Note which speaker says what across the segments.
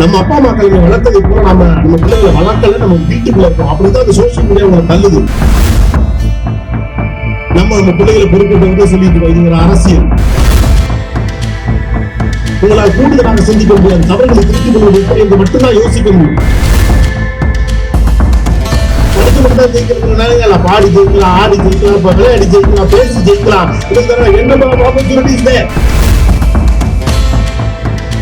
Speaker 1: நம்ம அப்பா அம்மா கல்வி வளர்த்ததை கூட நம்ம நம்ம பிள்ளைகளை வளர்க்கல நம்ம வீட்டுக்குள்ள இருக்கோம் அப்படிதான் அந்த சோசியல் மீடியா உங்களை தள்ளுது. நம்ம நம்ம பிள்ளைகளை பொறுப்பிட்டு சொல்லிட்டு இருக்கோம். இது ஒரு அரசியல். உங்களால் கூடுதலாக சிந்திக்க முடியாது. தவறுகளை திருத்திக் கொள்வது எப்படி என்று மட்டும்தான் யோசிக்க முடியும். படிச்சு மட்டும் ஜெயிக்கிறதுனால பாடி ஜெயிக்கலாம் ஆடி ஜெயிக்கலாம் விளையாடி ஜெயிக்கலாம் பேசி ஜெயிக்கலாம். என்ன ஆப்பர்ச்சுனிட்டிஸ்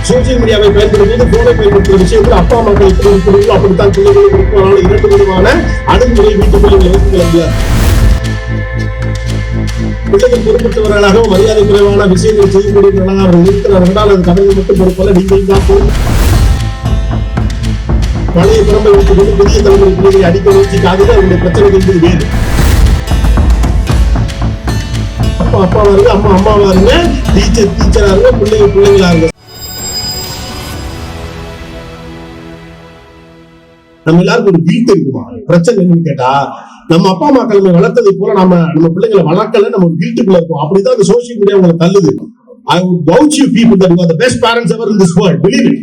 Speaker 1: சோசியல் மீடியாவை பயன்படுத்துவது போனை பயன்படுத்துற விஷயத்தில் அப்பா அம்மாக்கள் எப்படி இருக்கிறீங்களோ அப்படித்தான் பிள்ளைகளும் இருப்பதனால இரண்டு விதமான அணுகுமுறை வீட்டுக்குள்ள வைத்துக் பிள்ளைகள் பொறுப்பற்றவர்களாகவும் மரியாதை குறைவான விஷயங்கள் செய்யக்கூடியவர்களாக அவர்கள் இருக்கிறார் என்றால் அது கடவுள் மட்டும் பொறுப்பல்ல நீங்கள் தான் பொறுப்பு. பழைய பிறம்பை வைத்துக் கொண்டு புதிய தலைமுறை பிள்ளைகளை அடிக்க முயற்சிக்காதது அவருடைய பிரச்சனைகள் என்பது வேறு. அப்பா அப்பாவா இருங்க அம்மா அம்மாவா இருங்க டீச்சர் டீச்சரா இருங்க பிள்ளைங்க பிள்ளைங்களா இருங்க நம்ம எல்லாருக்கும் ஒரு வீட்டு இருக்குமா? பிரச்சனை என்னன்னு கேட்டா நம்ம அப்பா அம்மா கிழமை வளர்த்ததை போல நம்ம நம்ம பிள்ளைங்களை வளர்க்கல நம்ம ஒரு வீட்டுக்குள்ள இருக்கோம். அப்படிதான் அந்த சோசியல் மீடியா உங்களை தள்ளுது. I would vouch you people that you best parents ever in this world believe it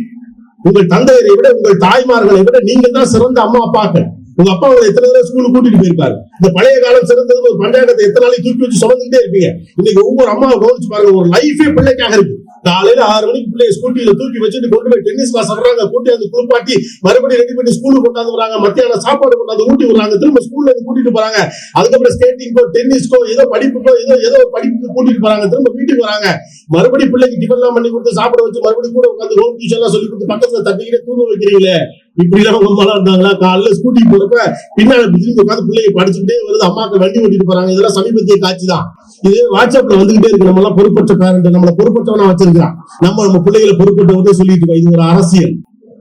Speaker 1: உங்கள் தந்தையரை விட உங்கள் தாய்மார்களை விட நீங்க தான் சிறந்த அம்மா அப்பாக்கள். உங்க அப்பா உங்களை எத்தனை தடவை ஸ்கூலுக்கு கூட்டிட்டு போயிருக்காரு? இந்த பழைய காலம் சிறந்தது ஒரு பஞ்சாயத்தை எத்தனை நாளைக்கு தூக்கி வச்சு சுமந்துட்டே இருப்பீங்க. இன்னைக்கு ஒவ்வொரு அம்மா கவனிச்சு பாருங்க ஒரு லைஃபே பிள்ளைக்காக இருக்கு. காலையில ஆறு மணிக்கு பிள்ளைய ஸ்கூட்டியில தூக்கி வச்சுட்டு கொண்டு போய் டென்னிஸ் கிளாஸ் வர்றாங்க கூட்டி குளிப்பாட்டி மறுபடியும் ரெடி பண்ணி ஸ்கூலுக்கு கொண்டாந்து வராங்க மத்தியானம் சாப்பாடு கொண்டாந்து ஊட்டி விடுறாங்க திரும்ப ஸ்கூல்ல இருந்து கூட்டிட்டு போறாங்க. அதுக்கப்புறம் ஸ்கேட்டிங்கோ டென்னிஸ்க்கோ ஏதோ படிப்புக்கோ ஏதோ ஏதோ படிப்புக்கு கூட்டிட்டு போறாங்க திரும்ப வீட்டுக்கு வராங்க. மறுபடியும் பிள்ளைக்கு டிஃபன் எல்லாம் பண்ணி கொடுத்து சாப்பிட வச்சு மறுபடியும் கூட உட்காந்து ரோம் டியூஷன் எல்லாம் சொல்லி கொடுத்து பக்கத்துல தட்டிக்கிட்டே தூங்க வைக்கிறீங்களே. இப்படி எல்லாம் உங்க இருந்தாங்களா? காலைல ஸ்கூட்டி போறப்ப பின்னால திரும்பி உட்காந்து பிள்ளைங்க படிச்சுட்டே வருது. அம்மாக்கு வண்டி ஓட்டிட்டு போறாங்க. இதெல்லாம் சமீபத்திய காட்சி தான். இது வாட்ஸ்அப்ல வந்துகிட்டே இருக்கு. நம்ம எல்லாம் பொறுப்பற்ற பேரண்ட் நம்மள பொறுப்பற்றவனா வச்சிருக்கான் நம்ம நம்ம பிள்ளைகளை பொறுப்பற்றவனே சொல்லிட்டு இருக்கோம். இது ஒரு அரசியல்.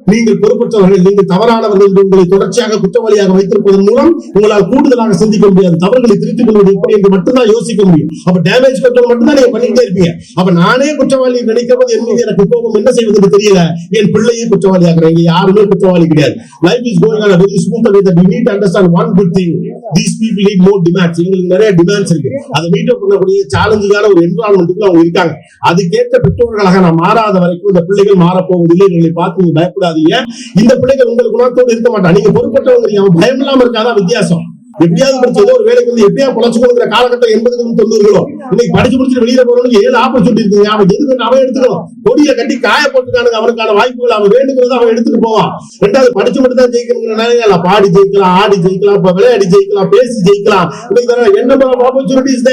Speaker 1: நீங்கள் பொறுப்பற்றவர்கள் நீங்கள் தவறானவர்கள் என்று உங்களை தொடர்ச்சியாக குற்றவாளியாக வைத்திருப்பதன் மூலம் உங்களால் கூடுதலாக சிந்திக்க முடியாது. தவறுகளை திருத்திக் கொள்வது எப்படி என்று மட்டும்தான் யோசிக்க முடியும். அப்ப டேமேஜ் கண்ட்ரோல் மட்டும்தான் நீங்க பண்ணிட்டே இருப்பீங்க. அப்ப நானே குற்றவாளி நினைக்கிறது என் மீது எனக்கு கோபம் என்ன செய்வதுன்னு தெரியல. என் பிள்ளையே குற்றவாளி ஆகிறேன் யாருமே குற்றவாளி கிடையாது. Life is going on very smooth way that you need understand one good thing these people need more demands இவங்களுக்கு நிறைய டிமாண்ட்ஸ் இருக்கு. அதை மீட் அப் பண்ணக்கூடிய சேலஞ்சுக்கான ஒரு என்வரான்மெண்ட்டுக்கு அவங்க இருக்காங்க. அதுக்கேற்ற பெற்றோர்களாக நான் மாறாத வரைக்கும் இந்த பிள்ளைகள் மாறப்போவதில்லை. இவர்களை பார்த்து பயப்படாது பயப்படாதீங்க இந்த பிள்ளைகள் உங்களுக்கு குணத்தோடு இருக்க மாட்டான் நீங்க பொறுப்பட்டவங்க அவன் பயம் இல்லாம இருக்காதான் வித்தியாசம். எப்படியாவது படிச்சு ஏதோ ஒரு வேலைக்கு வந்து எப்படியா பொழைச்சுக்கோங்கிற காலகட்டம் எண்பதுகளும் தொண்ணூறுகளும்? இன்னைக்கு படிச்சு முடிச்சுட்டு வெளியில போறவனுக்கு ஏழு ஆப்பர்ச்சுனிட்டி இருக்கு அவன் எதுக்கு அவன் எடுத்துக்கணும்? கொடிய கட்டி காய போட்டுக்கானுங்க அவனுக்கான வாய்ப்புகள் அவன் வேண்டுங்கிறது அவன் எடுத்துட்டு போவான். ரெண்டாவது படிச்சு மட்டும் தான் ஜெயிக்கணுங்கிறனால பாடி ஜெயிக்கலாம் ஆடி ஜெயிக்கலாம் இப்ப விளையாடி ஜெயிக்கலாம் பேசி ஜெயிக்கலாம். இன்னைக்கு தர என்ன ஆப்பர்ச்சுனிட்டிஸ்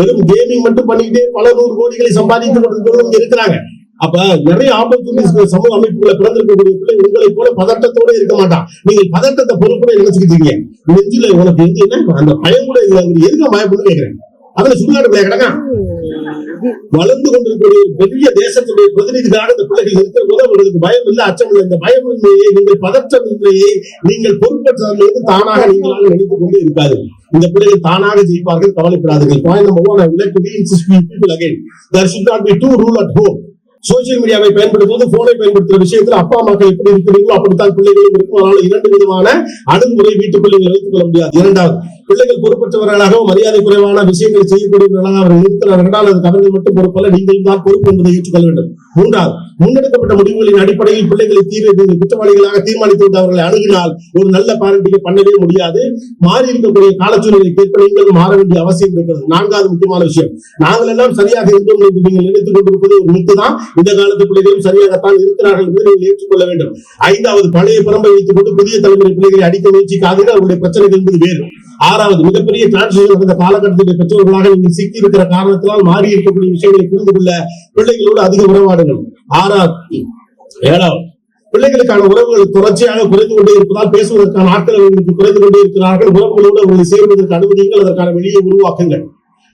Speaker 1: வெறும் கேமிங் மட்டும் பண்ணிக்கிட்டே பல நூறு கோடிகளை சம்பாதித்து கொண்டு இருக்கிறாங்க. அப்ப நிறைய ஆப்பர்ச்சுனிட்டிஸ் சமூக அமைப்புகளை பிறந்திருக்கக்கூடிய பிள்ளை உங்களை போல பதட்டத்தோட இருக்க மாட்டான். நீங்க பதட்டத்தை பொறுப்புட நினைச்சுக்கிட்டீங்க நெஞ்சில உனக்கு எங்க என்ன? அந்த பயம் கூட இல்ல. உங்களுக்கு எதுக்கு பயப்படும் கேட்கிறேன். அதுல சுடுகாடு பிள்ளை வளர்ந்து கொண்டிருக்கக்கூடிய பெரிய தேசத்துடைய பிரதிநிதிகளாக இந்த பிள்ளைகள் இருக்கிற போது அவர்களுக்கு பயம் இல்லை அச்சம் இல்லை. இந்த பயமின்மையை நீங்கள் பதற்றமின்மையை நீங்கள் பொறுப்பற்றதிலிருந்து தானாக நீங்களாக நினைத்துக் கொண்டு இருக்காது. இந்த பிள்ளைகள் தானாக ஜெயிப்பார்கள். கவலைப்படாதீர்கள். Point number one I would to be insist with again there should not not to rule at home social மீடியாவை பயன்படுத்துவது போனை பயன்படுத்துற விஷயத்துல அப்பா அம்மாக்கள் எப்படி இருக்கிறீங்களோ அப்படித்தான் பிள்ளைகளும் இருக்கும். அதனால இரண்டு விதமான அணுகுமுறை வீட்டு பிள்ளைகளை வைத்துக் கொள்ள முடியாது. இரண்டாவது பிள்ளைகள் பொறுப்பற்றவர்களாகவும் மரியாதை குறைவான விஷயங்களை செய்யக்கூடியவர்களாக அவர்கள் இருக்கிறார் என்றால் அது அவர்கள் மட்டும் பொறுப்பல்ல. நீங்கள் தான் பொறுப்பு என்பதை ஏற்றுக்கொள்ள வேண்டும். மூன்றாவது முன்னெடுக்கப்பட்ட முடிவுகளின் அடிப்படையில் பிள்ளைகளை தீர்வு நீங்கள் குற்றவாளிகளாக தீர்மானித்து விட்டு அவர்களை அணுகினால் ஒரு நல்ல பாரண்டியை பண்ணவே முடியாது. மாறி இருக்கக்கூடிய காலச்சூழலை கேட்ப நீங்களும் மாற வேண்டிய அவசியம் இருக்கிறது. நான்காவது முக்கியமான விஷயம் நாங்கள் எல்லாம் சரியாக இருந்தோம் என்று நீங்கள் நினைத்துக் கொண்டிருப்பது ஒரு மித்து தான். இந்த காலத்து பிள்ளைகளும் சரியாகத்தான் இருக்கிறார்கள் என்பதை நீங்கள் ஏற்றுக்கொள்ள வேண்டும். ஐந்தாவது பழைய பரம்பை வைத்துக் கொண்டு புதிய தலைமுறை பிள்ளைகளை அடிக்க முயற்சிக்காதீர்கள். அவருடைய பிரச்சனைகள் என்பது வேறு. ஆறாவது மிகப்பெரிய டிரான்ஸ்மிஷன் நடந்த காலகட்டத்துடைய பெற்றோர்களாக நீங்கள் சிக்கி இருக்கிற காரணத்தினால் மாறி இருக்கக்கூடிய விஷயங்களை புரிந்து கொள்ள பிள்ளைகளோடு அதிக உறவாடுங்கள். ஆறாவது ஏழாவது பிள்ளைகளுக்கான உறவுகள் தொடர்ச்சியாக குறைந்து கொண்டே இருப்பதால் பேசுவதற்கான ஆட்கள் அவர்களுக்கு குறைந்து கொண்டே இருக்கிறார்கள். உறவுகளோடு அவர்களை சேர்வதற்கு அனுமதியுங்கள் அதற்கான வெளியே உருவாக்குங்கள்.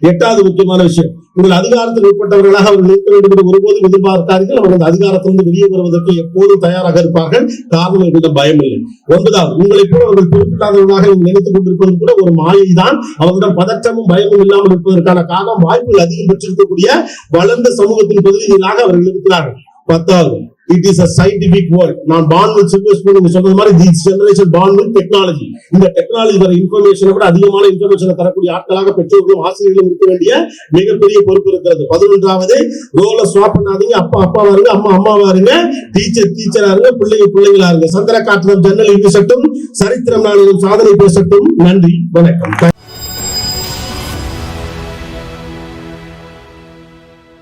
Speaker 1: எட்டாவது முக்கியமான விஷயம். உங்கள் அதிகாரத்தில் உட்பட்டவர்களாக அவர்கள் இருக்க வேண்டும் என்று ஒருபோதும் எதிர்பார்த்தார்கள் அவர்கள் அதிகாரத்திலிருந்து வெளியே வருவதற்கு எப்போதும் தயாராக இருப்பார்கள். காரணம் என்ற பயம் இல்லை. ஒன்பதாவது உங்களை போல அவர்கள் குறிப்பிட்டாதவர்களாக நினைத்துக் கொண்டிருப்பது கூட ஒரு மாயை தான் அவர்களிடம் பதற்றமும் பயமும் இல்லாமல் இருப்பதற்கான காரணம் வாய்ப்புகள் அதிகம் பெற்றிருக்கக்கூடிய வளர்ந்த சமூகத்தின் பிரதிநிதிகளாக அவர்கள் இருக்கிறார்கள். பத்தாவது it is a scientific world நான் பான் வித் நீங்க சொன்னது மாதிரி தி ஜெனரேஷன் பான் டெக்னாலஜி இந்த டெக்னாலஜி வர இன்ஃபர்மேஷனை விட அதிகமான இன்ஃபர்மேஷனை தரக்கூடிய ஆட்களாக பெற்றோர்களும் ஆசிரியர்களும் இருக்க வேண்டிய மிகப்பெரிய பொறுப்பு இருக்கிறது. பதினொன்றாவது ரோல ஸ்வாப் பண்ணாதீங்க. அப்பா அப்பாவா இருங்க அம்மா அம்மாவா இருங்க. டீச்சர் டீச்சரா இருங்க பிள்ளைங்க பிள்ளைங்களா இருங்க. சந்திர காட்டுதம் ஜன்னல் வீசட்டும் சரித்திரம் நாளிலும் சாதனை பேசட்டும். நன்றி வணக்கம்.